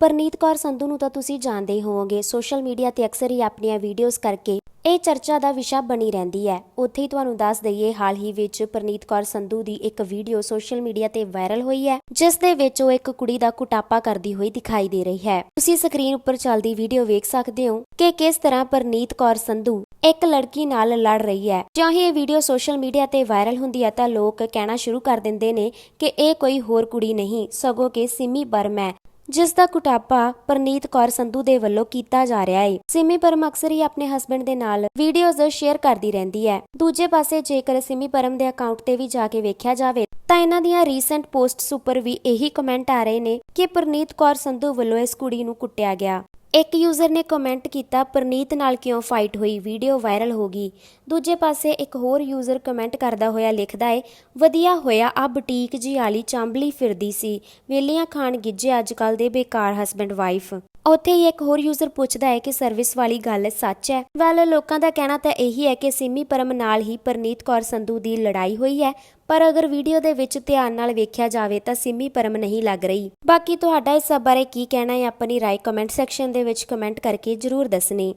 ਪਰਨੀਤ ਕੌਰ ਸੰਧੂ ਨੂੰ ਤਾਂ ਤੁਸੀਂ ਜਾਣਦੇ ਹੀ ਹੋਵੋਗੇ, ਸੋਸ਼ਲ ਮੀਡੀਆ ਤੇ ਅਕਸਰ ਹੀ ਆਪਣੀਆਂ ਵੀਡੀਓਜ਼ ਕਰਕੇ ਇਹ ਚਰਚਾ ਦਾ ਵਿਸ਼ਾ ਬਣੀ ਰਹਿੰਦੀ ਹੈ। ਉੱਥੇ ਹੀ ਤੁਹਾਨੂੰ ਦੱਸ ਦਈਏ, ਹਾਲ ਹੀ ਵਿੱਚ ਪਰਨੀਤ ਕੌਰ ਸੰਧੂ ਦੀ ਇੱਕ ਵੀਡੀਓ ਸੋਸ਼ਲ ਮੀਡੀਆ ਤੇ ਵਾਇਰਲ ਹੋਈ ਹੈ, ਜਿਸ ਦੇ ਵਿੱਚ ਉਹ ਇੱਕ ਕੁੜੀ ਦਾ ਕੁਟਾਪਾ ਕਰਦੀ ਹੋਈ ਦਿਖਾਈ ਦੇ ਰਹੀ ਹੈ। ਤੁਸੀਂ ਸਕਰੀਨ ਉੱਪਰ ਚੱਲਦੀ ਵੀਡੀਓ ਵੇਖ ਸਕਦੇ ਹੋ ਕਿ ਕਿਸ ਤਰ੍ਹਾਂ ਪਰਨੀਤ ਕੌਰ ਸੰਧੂ ਇੱਕ ਲੜਕੀ ਨਾਲ ਲੜ ਰਹੀ ਹੈ। ਜਿਉਂ ਹੀ ਇਹ ਵੀਡੀਓ ਸੋਸ਼ਲ ਮੀਡੀਆ ਤੇ ਵਾਇਰਲ ਹੁੰਦੀ ਹੈ ਤਾਂ ਲੋਕ ਕਹਿਣਾ ਸ਼ੁਰੂ ਕਰ ਦਿੰਦੇ ਨੇ ਕਿ ਇਹ ਕੋਈ ਹੋਰ ਕੁੜੀ ਨਹੀਂ, ਸਗੋਂ ਕਿ ਸਿਮੀ ਬਰਮ ਹੈ। ਜਿਸ ਦਾ ਕੁਟਾਪਾ ਪਰਨੀਤ ਕੌਰ ਸੰਧੂ ਦੇ ਵੱਲੋਂ ਕੀਤਾ ਜਾ ਰਿਹਾ ਹੈ ਸਿਮੀ ਪਰਮ ਅਕਸਰ ਹੀ ਆਪਣੇ ਹਸਬੰਡ ਦੇ ਨਾਲ ਵੀਡੀਓਜ਼ ਸ਼ੇਅਰ ਕਰਦੀ ਰਹਿੰਦੀ ਹੈ। ਦੂਜੇ ਪਾਸੇ ਜੇਕਰ ਸਿਮੀ ਪਰਮ ਦੇ ਅਕਾਊਂਟ ਤੇ ਵੀ ਜਾ ਕੇ ਵੇਖਿਆ ਜਾਵੇ, ਤਾਂ ਇਹਨਾਂ ਦੀਆਂ ਰੀਸੈਂਟ ਪੋਸਟਸ ਉੱਪਰ ਵੀ ਇਹੀ ਕਮੈਂਟ ਆ ਰਹੇ ਨੇ ਕਿ ਪਰਨੀਤ ਕੌਰ ਸੰਧੂ ਵੱਲੋਂ ਇਸ ਕੁੜੀ ਨੂੰ ਕੁੱਟਿਆ ਗਿਆ। ਇੱਕ ਯੂਜ਼ਰ ਨੇ ਕਮੈਂਟ ਕੀਤਾ, ਪਰਨੀਤ ਨਾਲ ਕਿਉਂ ਫਾਈਟ ਹੋਈ? ਵੀਡੀਓ ਵਾਇਰਲ ਹੋ ਗਈ। ਦੂਜੇ ਪਾਸੇ ਇੱਕ ਹੋਰ ਯੂਜ਼ਰ ਕਮੈਂਟ ਕਰਦਾ ਹੋਇਆ ਲਿਖਦਾ ਏ, ਵਧੀਆ ਹੋਇਆ ਆ ਬੁਟੀਕ ਜੀ ਵਾਲੀ ਚਾਂਬਲੀ ਫਿਰਦੀ ਸੀ। ਵੇਲੀਆਂ ਖਾਣ ਗਿੱਜੇ ਅੱਜ ਦੇ ਬੇਕਾਰ ਹਸਬੰਡ ਵਾਈਫ ਉੱਥੇ ਹੀ ਇੱਕ ਹੋਰ ਯੂਜ਼ਰ ਪੁੱਛਦਾ ਹੈ ਕਿ ਸਰਵਿਸ ਵਾਲੀ ਗੱਲ ਸੱਚ ਹੈ ਵੈਲ ਲੋਕਾਂ ਦਾ ਕਹਿਣਾ ਤਾਂ ਇਹੀ ਹੈ ਕਿ ਸਿਮੀ ਪਰਮ ਨਾਲ ਹੀ ਪਰਨੀਤ ਕੌਰ ਸੰਧੂ ਦੀ ਲੜਾਈ ਹੋਈ ਹੈ ਪਰ ਅਗਰ ਵੀਡੀਓ ਦੇ ਵਿੱਚ ਧਿਆਨ ਨਾਲ ਵੇਖਿਆ ਜਾਵੇ ਤਾਂ ਸਿਮੀ ਪਰਮ ਨਹੀਂ ਲੱਗ ਰਹੀ। ਬਾਕੀ ਤੁਹਾਡਾ ਇਸ ਸਭ ਬਾਰੇ ਕੀ ਕਹਿਣਾ ਹੈ ਆਪਣੀ ਰਾਏ ਕਮੈਂਟ ਸੈਕਸ਼ਨ ਦੇ ਵਿੱਚ ਕਮੈਂਟ ਕਰਕੇ ਜਰੂਰ ਦੱਸਣੀ।